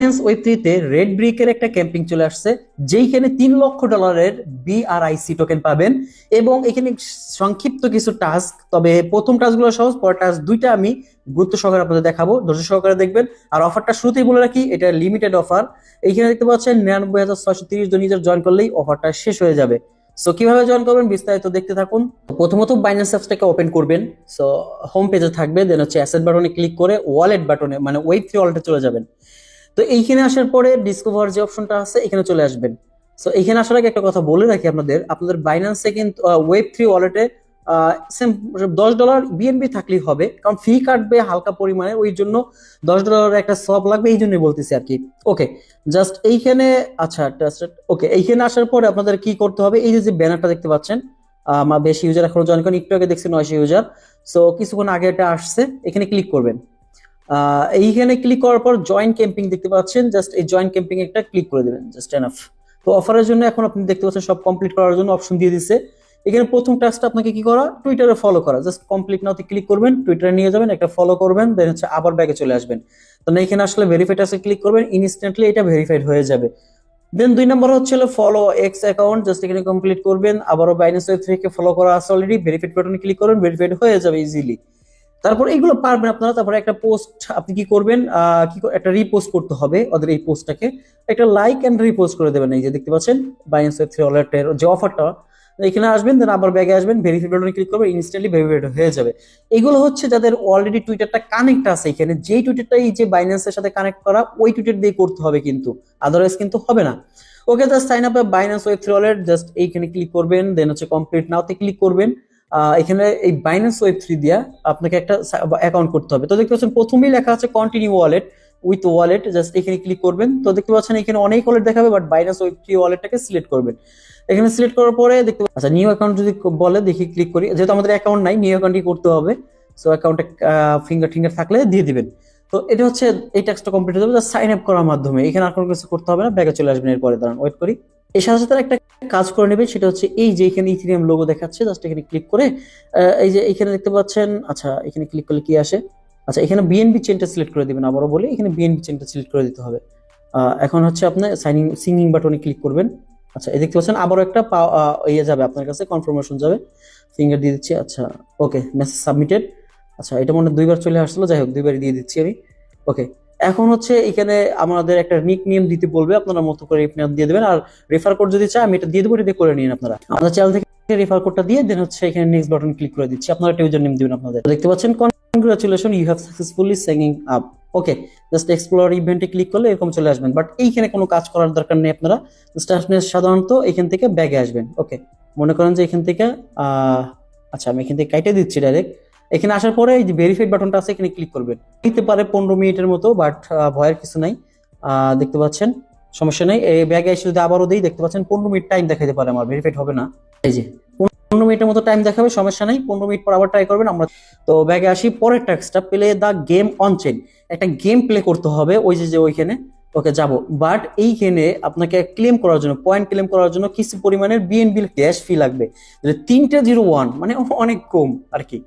Binance web থ্রিতে red ব্রিকের একটা ক্যাম্পিং চলে আসছে, যেইখানে তিন লক্ষ ডলারের বিআরআইসি টোকেন পাবেন এবং এখানে সংক্ষিপ্ত কিছু টাস্ক তবে প্রথম টাস্কগুলো সহজ, পরের টাস্ক দুইটা আমি গুরুত্ব সহকারে আপনাদের দেখাবো, ধৈর্য সহকারে দেখবেন। আর অফারটা শুরুতেই বলে রাখি, এটা লিমিটেড অফার এইখানে দেখতে পাচ্ছেন নিরানব্বই হাজার ছয়শো তিরিশ জন ইউজার জয়েন করলেই অফারটা শেষ হয়ে যাবে। সো কীভাবে জয়েন করবেন বিস্তারিত দেখতে থাকুন। প্রথমত বাইন্যান্স অ্যাপসটাকে ওপেন করবেন। সো হোম পেজে থাকবে দেন হচ্ছে অ্যাসেট বাটনে ক্লিক করে ওয়ালেট বাটনে মানে ওয়েব থ্রি ওয়ালেটে চলে যাবেন। তো এইখানে আসার পরে ডিসকভার যে অপশনটা আছে, এখানে চলে আসবেন। সো এখানে আসার আগে একটা কথা বলে রাখি আপনাদের। আপনাদের বাইন্যান্সে কিন্তু ওয়েব থ্রি ওয়ালেটে সেম দশ ডলার বিএনবি থাকলেই হবে। কারণ ফি কাটবে হালকা পরিমাণে, ওই জন্য দশ ডলারের একটা সব লাগবে, এই জন্যই বলতেছি আর কি। ওকে জাস্ট এইখানে আচ্ছা ওকে এইখানে আসার পরে আপনাদের কি করতে হবে? এই যে ব্যানারটা দেখতে পাচ্ছেন বেশি ইউজার এখনও জয়েন করেন, একটু আগে দেখছি নয়শো ইউজার সো কিছুক্ষণ আগে এটা আসছে, এখানে ক্লিক করবেন। এইখানে ক্লিক করার পর জয়েন্ট ক্যাম্পিং দেখতে পাচ্ছেন। জাস্ট এই জয়েন্ট ক্যাম্পিং একটা ক্লিক করে দেবেন জাস্ট এনাফ তো অফারের জন্য এখন আপনি দেখতে পাচ্ছেন সব কমপ্লিট করার জন্য অপশন দিয়ে দিচ্ছে এখানে প্রথম টাস্কটা আপনাকে কি করা? টুইটারে ফলো করা। জাস্ট কমপ্লিট নাওতে ক্লিক করবেন টুইটারে নিয়ে যাবেন, একটা ফলো করবেন দেন হচ্ছে আবার ব্যাগে চলে আসবেন। তো না, এখানে আসলে ভেরিফাইড আছে ক্লিক করবেন ইনস্ট্যান্টলি এটা ভেরিফাইড হয়ে যাবে। দেন দুই নম্বর হচ্ছে ফলো এক্স অ্যাকাউন্ট জাস্ট এখানে কমপ্লিট করবেন, আবারও বাইন্যান্স ওয়েব থেকে ফলো করা আছে অলরেডি ভেরিফাইড বাটনে ক্লিক করবেন ভেরিফাইড হয়ে যাবে ইজিলি তারপর এইগুলো পারবেন আপনারা। তারপরে একটা পোস্ট আপনি কি করবেন কি একটা রিপোস্ট করতে হবে ওদের এই পোস্টটাকে একটা লাইক এন্ড রিপোস্ট করে দেবেন এই যে দেখতে পাচ্ছেন বাইন্যান্স ওয়েব থ্রি ওয়ালেটের যে অফারটা এখানে আসবেন দেন আবার ব্যাগে আসবেন ভেরিফাইড বাটনে ক্লিক করবেন ইনস্ট্যান্টলি ভেরিফাইড হয়ে যাবে। এগুলো হচ্ছে যাদের অলরেডি টুইটারটা কানেক্ট আছে এখানে, যেই টুইটারটা এই যে বাইন্যান্সের সাথে কানেক্ট করা, ওই টুইটার দিয়ে করতে হবে কিন্তু আদারওয়াইজ কিন্তু হবে না। Okay just sign up Binance web three wallet just এইখানে ক্লিক করবেন দেন হচ্ছে কমপ্লিট নাওতে ক্লিক করবেন। এখানে এই বাইন্যান্স ওয়েব থ্রি দিয়া আপনাকে একটা অ্যাকাউন্ট করতে হবে। তো দেখতে পাচ্ছেন প্রথমেই লেখা আছে continue wallet with wallet just এখানে ক্লিক করবেন। তো দেখতে পাচ্ছেন এখানে অনেক ওয়ালেট দেখাবে বাট বাইন্যান্স ওয়েব থ্রি ওয়ালেটটাকে সিলেক্ট করবেন। এখানে সিলেক্ট করার পরে দেখতে আচ্ছা নিউ অ্যাকাউন্ট যদি বলে, দেখি ক্লিক করি। যেহেতু আমাদের অ্যাকাউন্ট নাই নিউ অ্যাকাউন্টই করতে হবে। সো অ্যাকাউন্টে ফিঙ্গার ফিঙ্গার থাকলে দিয়ে দিবেন। তো এটা হচ্ছে, এই টাস্কটা কমপ্লিট হয়ে যাবে। সাইন আপ করার মাধ্যমে। এখানে আর কোনো কিছু করতে হবে না, ব্যাগে চলে আসবেন এরপরে। দাঁড়ান ওয়েট করি। এর সাথে সাথে একটা কাজ করে নেবেন সেটা হচ্ছে এই যে এখানে ইথিরিয়াম লোগো দেখাচ্ছে জাস্ট এখানে ক্লিক করে এই যে এখানে দেখতে পাচ্ছেন আচ্ছা এখানে ক্লিক করলে কি আসে? আচ্ছা এখানে বিএনবি চেনটা সিলেক্ট করে দিবেন, আবারও বলি, এখানে বিএনবি চেনটা সিলেক্ট করে দিতে হবে। এখন হচ্ছে আপনি সাইনিং সিঙ্গিং বাটনে ক্লিক করবেন। আচ্ছা এই দেখতে পাচ্ছেন, আবারও একটা ইয়ে যাবে আপনার কাছে কনফার্মেশন যাবে। ফিঙ্গার দিয়ে দিচ্ছি আচ্ছা ওকে মেসেজ সাবমিটেড আচ্ছা এটা মনে দুইবার চলে আসলো, যাই হোক দুইবার দিয়ে দিচ্ছি আমি। ওকে এখন হচ্ছে এখানে আমাদের একটা নিক নিয়ম দিতে বলবে, আপনারা মতো করে নিয়ম দিয়ে দেবেন। আর রেফার কোড যদি চাই আমি এটা দিয়ে দেবো এটা করে নিন আপনারা। আমাদের চ্যানেল থেকে রেফার কোডটা দিয়ে দেন হচ্ছে এখানে নেক্সট বাটন ক্লিক করে দিচ্ছি। আপনারা একটা ইউজার নেম দিবেন আপনাদের। দেখতে পাচ্ছেন congratulation you have successfully signing up okay just explore ইভেন্টে ক্লিক করলে এরকম চলে আসবেন। বাট এইখানে কোনো কাজ করার দরকার নেই আপনারা। জাস্ট সাধারণত এখান থেকে ব্যাগে আসবেন। ওকে মনে করেন যে এখান থেকে আচ্ছা আমি এখান থেকে কাইটে দিচ্ছি ডাইরেক্ট এখানে আসার পরে এই যে ভেরিফাইড বাটনটা আছে, এখানে ক্লিক করবেন। নিতে পারে পনেরো মিনিটের মতো বাট ভয়ের কিছু নাই। দেখতে পাচ্ছেন, সমস্যা নেই। এই ব্যাগে এসে যদি আবারও দিই, দেখতে পাচ্ছেন পনেরো মিনিট টাইম দেখাতে পারে আমার ভেরিফাইড হবে না। এই যে, পনেরো মিনিটের মতো টাইম দেখাবে, সমস্যা নেই। পনেরো মিনিট পর আবার ট্রাই করবেন, আমরা তো ব্যাগে আসি। পরের ট্যাক্সটা play the game on chain একটা গেম প্লে করতে হবে, ওই যে ওইখানে। ওকে যাব। বাট এইখানে আপনাকে ক্লেম করার জন্য পয়েন্ট ক্লেম করার জন্য কিছু পরিমাণের বিএনবি ক্যাশ ফি লাগবে। তিনটে জিরো ওয়ান মানে অনেক কম আর কি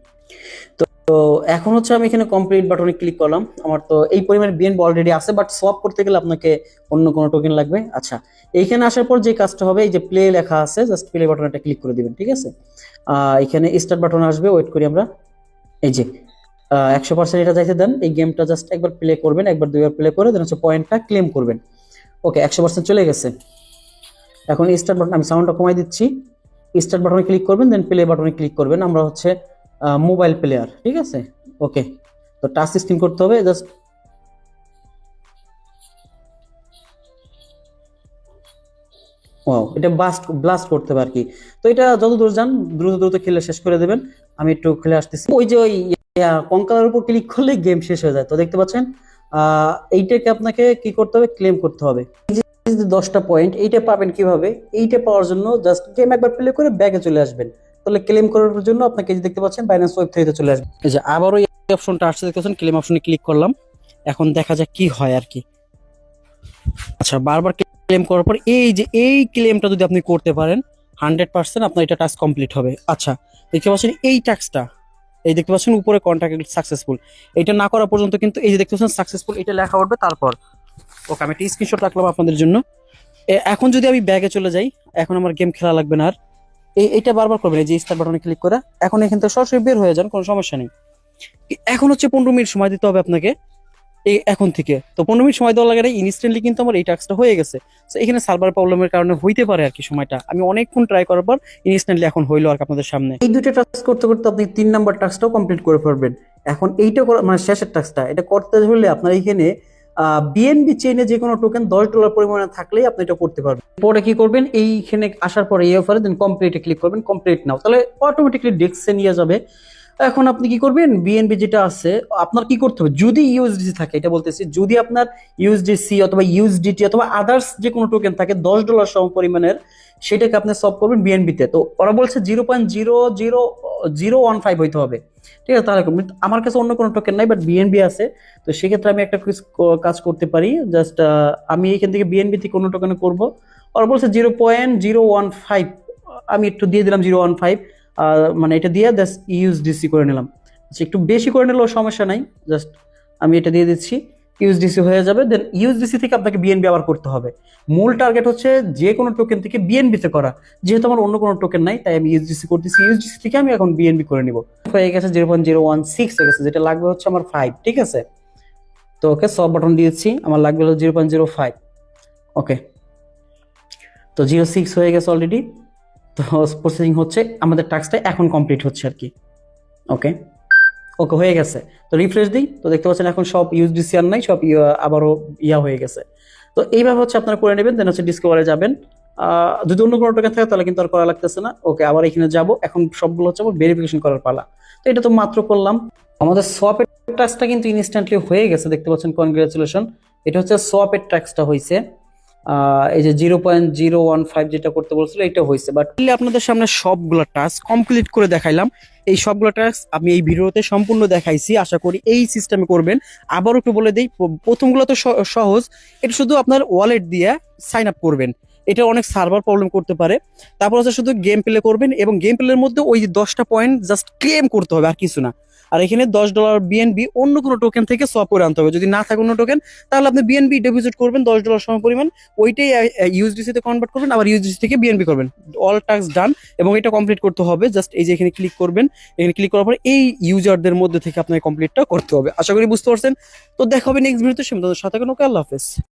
তো তো এখন হচ্ছে আমি এখানে কমপ্লিট বাটনে ক্লিক করলাম। আমার তো এই পরিমাণে বিএনবি অলরেডি আছে বাট সোয়াপ করতে গেলে আপনাকে অন্য কোনো টোকেন লাগবে। আচ্ছা এইখানে আসার পর যে কাজটা হবে, এই যে প্লে লেখা আছে জাস্ট প্লে বাটনটা ক্লিক করে দিবেন, ঠিক আছে? এখানে স্টার্ট বাটন আসবে ওয়েট করি আমরা। এই যে একশো পার্সেন্ট এটা যাইতে দেন, এই গেমটা জাস্ট একবার প্লে করবেন, একবার দুইবার প্লে করে দেন, হচ্ছে পয়েন্টটা ক্লেম করবেন। ওকে একশো পার্সেন্ট চলে গেছে। এখন স্টার্ট বাটন আমি সাউন্ডটা কমাই দিচ্ছি। স্টার্ট বাটনে ক্লিক করবেন দেন প্লে বাটনে ক্লিক করবেন। আমরা হচ্ছে মোবাইল প্লেয়ার ঠিক আছে? ওকে তো টাচ স্ক্রিন করতে হবে জাস্ট ওয়াও এটা বাস্ট ব্লাস্ট করতে হবে আর কি তো এটা যত দূর যান দ্রুত দ্রুত খেলে শেষ করে দেবেন। আমি একটু খেলে আসতেছি। ওই যে ওই কঙ্কালের উপর ক্লিক করলে গেম শেষ হয়ে যায়। তো দেখতে পাচ্ছেন আহ, এইটাকে আপনাকে কি করতে হবে? ক্লেম করতে হবে। দশটা পয়েন্ট এইটা পাবেন কীভাবে? এইটা পাওয়ার জন্য জাস্ট গেম একবার প্লে করে ব্যাগে চলে আসবেন। তাহলে ক্লেম করার জন্য আপনাকে যে দেখতে পাচ্ছেন বাইন্যান্স ওয়েব থ্রিতে চলে আসবে। এই যে আবারও এই অপশনটা আসছে দেখতে পাচ্ছেন ক্লেম অপশনে ক্লিক করলাম। এখন দেখা যাক কি হয় আর কি আচ্ছা বারবার ক্লেম করার পর এই যে এই ক্লেমটা যদি আপনি করতে পারেন হান্ড্রেড পার্সেন্ট আপনার এটা টাস্ক কমপ্লিট হবে। আচ্ছা দেখতে পাচ্ছেন এই টাস্কটা এই দেখতে পাচ্ছেন উপরে কন্ট্যাক্ট সাকসেসফুল এটা না করা পর্যন্ত কিন্তু এই যে দেখতে পাচ্ছেন সাকসেসফুল এটা লেখা উঠবে তারপর। ওকে, আমি একটা স্ক্রিনশট রাখলাম আপনাদের জন্য। এখন যদি আমি ব্যাগে চলে যাই, এখন আমার গেম খেলা লাগবে না আর। এই এটা বারবার করবেন, এই যে স্টার বাটনে ক্লিক করে। এখন এখান থেকে সরাসরি বের হয়ে যান, কোনো সমস্যা নেই। এখন হচ্ছে পনেরো মিনিট সময় দিতে হবে আপনাকে। এই এখন থেকে। তো পনেরো মিনিট সময় দেওয়া লাগে ইনস্ট্যান্টলি কিন্তু আমার এই টাস্কটা হয়ে গেছে। তো এখানে সার্ভার প্রবলেমের কারণে হইতে পারে আর কি সময়টা। আমি অনেকক্ষণ ট্রাই করার পর ইনস্ট্যান্টলি এখন হইল আর আপনাদের সামনে। এই দুইটা টাস্ক করতে করতে আপনি তিন নাম্বার টাস্কটাও কমপ্লিট করে ফেলবেন। এখন এইটা মানে শেষের টাস্কটা এটা করতে হলে আপনার এইখানে বিএনবি চেইনে যে কোনো টোকেন দশ ডলার পরিমাণে থাকলেই আপনি এটা করতে পারবেন। পরে কি করবেন? এইখানে আসার পরে এই অফারে দেন কমপ্লিটে ক্লিক করবেন। কমপ্লিট নাও তাহলে অটোমেটিকলি ডেস্কে নিয়ে যাবে। এখন আপনি কি করবেন? বিএনবি যেটা আছে, আপনার কি করতে হবে? যদি ইউএসডিসি থাকে, এটা বলতেছি, যদি আপনার ইউএসডিসি অথবা ইউএসডিটি অথবা আদার্স যে কোনো টোকেন থাকে, দশ ডলার সম পরিমাণের, সেটাকে আপনি সলভ করবেন বিএনবিতে তো। ওরা বলছে zero point zero zero zero one five হইতে হবে। ঠিক আছে, তাহলে। আমার কাছে অন্য কোনো টোকেন নাই বাট বিএনবি আছে। তো সেক্ষেত্রে আমি একটা কাজ করতে পারি। জাস্ট আমি এখান থেকে বিএনবি থেকে কোনো টোকেনে করব। ওরা বলছে zero point zero one five আমি একটু দিয়ে দিলাম জিরো ওয়ান ফাইভ মানে এটা দিয়ে জাস্ট ইউএসডিসি করে নিলাম। আচ্ছা একটু বেশি করে নিলেও সমস্যা নাই জাস্ট আমি এটা দিয়ে দিচ্ছি ইউএসডিসি হয়ে যাবে দেন ইউএসডিসি থেকে আপনাকে বিএনবি আবার করতে হবে। মূল টার্গেট হচ্ছে যে কোনো টোকেন থেকে বিএনবিতে করা। যেহেতু আমার অন্য কোনো টোকেন নাই, তাই আমি ইউএসডিসি করতেছি ইউএসডিসি থেকে আমি এখন বিএনবি করে নিব। হয়ে গেছে zero point zero one six হয়ে গেছে, যেটা লাগবে হচ্ছে আমার ফাইভ ঠিক আছে? তো ওকে, সব বাটন দিয়েছি, আমার লাগবে হলো zero point zero five okay তো জিরো সিক্স হয়ে গেছে অলরেডি তো প্রসেসিং হচ্ছে, আমাদের টাস্কটা এখন কমপ্লিট হচ্ছে আর কি। ওকে ওকে হয়ে গেছে। তো রিফ্রেশ দিই। তো দেখতে পাচ্ছেন এখন সব ইউএসডিসি আর নাই, সব আবারও ইয়া হয়ে গেছে। তো এইভাবে হচ্ছে আপনারা করে নেবেন দেন হচ্ছে ডিসকভারে যাবেন। যদি অন্য কোনো টোকেন থাকে, তাহলে কিন্তু আর করা লাগতেছে না। ওকে আবার এখানে যাব। এখন সবগুলো হচ্ছে আমার ভেরিফিকেশন করার পালা। তো এটা তো মাত্র করলাম। আমাদের সোয়াপের টাস্কটা কিন্তু ইনস্ট্যান্টলি হয়ে গেছে। দেখতে পাচ্ছেন কনগ্রাচুলেশন এটা হচ্ছে সোয়াপের টাস্কটা হয়েছে এই যে zero point zero one five যেটা করতে বলছিল, এটা হয়েছে। বাট আপনাদের সামনে সবগুলো টাস্ক কমপ্লিট করে দেখাইলাম। এই সবগুলো টাস্ক আমি এই ভিডিওতে সম্পূর্ণ দেখাইছি, আশা করি এই সিস্টেমে করবেন। আবারও একটু বলে দিই, প্রথমগুলো তো সহজ। এটা শুধু আপনার ওয়ালেট দিয়ে সাইন আপ করবেন। এটা অনেক সার্ভার প্রবলেম করতে পারে। তারপর হচ্ছে শুধু গেম প্লে করবেন এবং গেম প্লের মধ্যে ওই দশটা পয়েন্ট জাস্ট ক্লেম করতে হবে, আর কিছু না। আর এখানে দশ ডলার বিএনবি অন্য কোনো টোকেন থেকে সোয়াপ করে আনতে হবে। যদি না থাকে অন্য টোকেন তাহলে আপনি বিএনবি ডিপোজিট করবেন দশ ডলার সম পরিমাণ। ওইটাই ইউএসডিসি তে কনভার্ট করবেন, আবার ইউএসডিসি থেকে বিএনবি করবেন। অল টাস্ক ডান এবং এটা কমপ্লিট করতে হবে। জাস্ট এই যে এখানে ক্লিক করবেন, এখানে ক্লিক করার পর এই ইউজারদের মধ্যে থেকে আপনাকে কমপ্লিটটা করতে হবে। আশা করি বুঝতে পারছেন। তো দেখা হবে নেক্সট ভিডিওতে সে সাথে কোনো আল্লাহ হাফেজ।